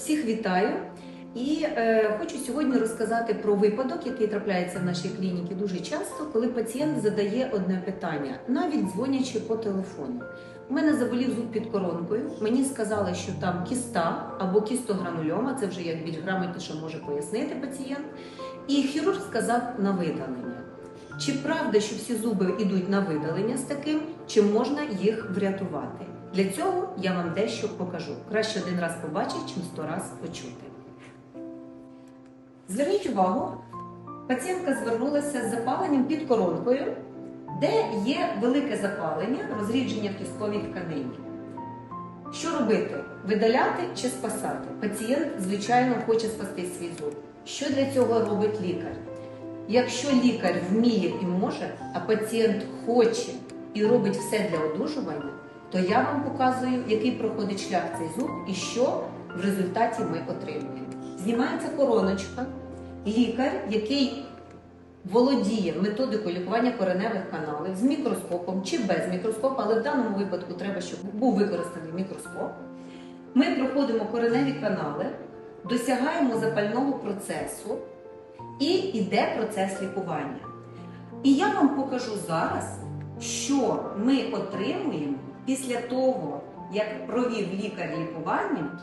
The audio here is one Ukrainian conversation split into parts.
Всіх вітаю і е, хочу сьогодні розказати про випадок, який трапляється в нашій клініці дуже часто, коли пацієнт задає одне питання, навіть дзвонячи по телефону. У мене заболів зуб під коронкою. Мені сказали, що там кіста або кістогранульома, це вже як більш грамотніше може пояснити пацієнт. І хірург сказав на видалення. Чи правда, що всі зуби йдуть на видалення з таким, чи можна їх врятувати? Для цього я вам дещо покажу. Краще один раз побачити, чим сто раз почути. Зверніть увагу, пацієнтка звернулася з запаленням під коронкою, де є велике запалення, розрідження в кістковій тканині. Що робити? Видаляти чи спасати? Пацієнт, звичайно, хоче спасти свій зуб. Що для цього робить лікар? Якщо лікар вміє і може, а пацієнт хоче і робить все для одужування, то я вам показую, який проходить шлях цей зуб і що в результаті ми отримуємо. Знімається короночка, лікар, який володіє методикою лікування кореневих каналів з мікроскопом чи без мікроскопа, але в даному випадку треба, щоб був використаний мікроскоп. Ми проходимо кореневі канали, досягаємо запального процесу і йде процес лікування. І я вам покажу зараз, що ми отримуємо після того, як провів лікар лікування,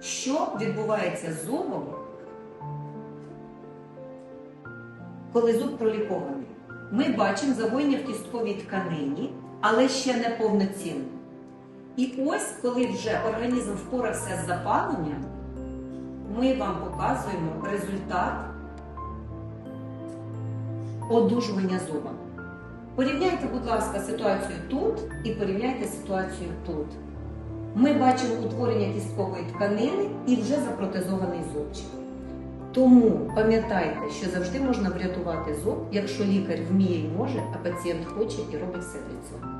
що відбувається з зубом, коли зуб пролікований. Ми бачимо загоєння в кістковій тканині, але ще не повноцінно. І ось, коли вже організм впорався з запаленням, ми вам показуємо результат одужування зуба. Порівняйте, будь ласка, ситуацію тут і порівняйте ситуацію тут. Ми бачимо утворення кісткової тканини і вже запротезований зубчик. Тому пам'ятайте, що завжди можна врятувати зуб, якщо лікар вміє і може, а пацієнт хоче і робить все для цього.